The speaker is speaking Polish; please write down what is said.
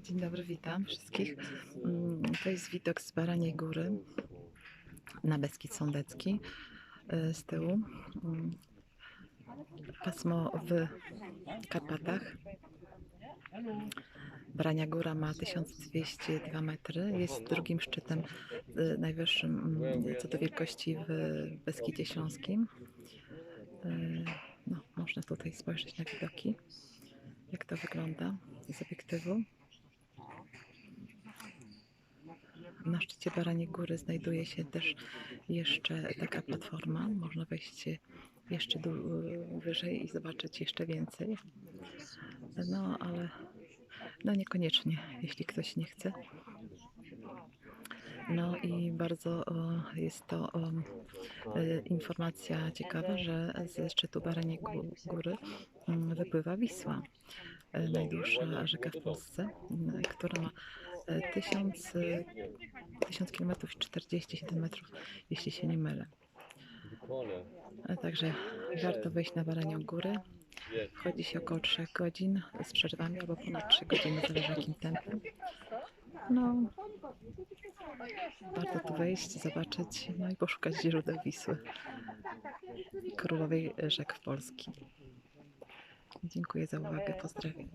Dzień dobry, witam wszystkich. Mm, To jest widok z Baraniej Góry na Beskid Sądecki y, z tyłu. Mm, Pasmo w Karpatach. Barania Góra ma 1202 metry. Jest drugim szczytem y, najwyższym mm, co do wielkości w Beskidzie Śląskim. Y, No, można tutaj spojrzeć na widoki, jak to wygląda z obiektywu. Na szczycie Baraniej Góry znajduje się też jeszcze taka platforma. Można wejść jeszcze dół- wyżej i zobaczyć jeszcze więcej. No, ale no niekoniecznie, jeśli ktoś nie chce. No i bardzo o, jest to e, informacja ciekawa, że ze szczytu Baraniej Gó- Góry mm, wypływa Wisła, e, najdłuższa rzeka w Polsce, m, która ma e, 1000, e, 1000 km i 47 metrów, jeśli się nie mylę. E, Także warto wejść na Baranią Górę. Wchodzi się około 3 godzin z przerwami albo ponad 3 godziny, zależy jakim tempem. No, warto tu wejść, zobaczyć, no i poszukać źródeł Wisły, królowej rzek w Polski. Dziękuję za uwagę, pozdrawiam.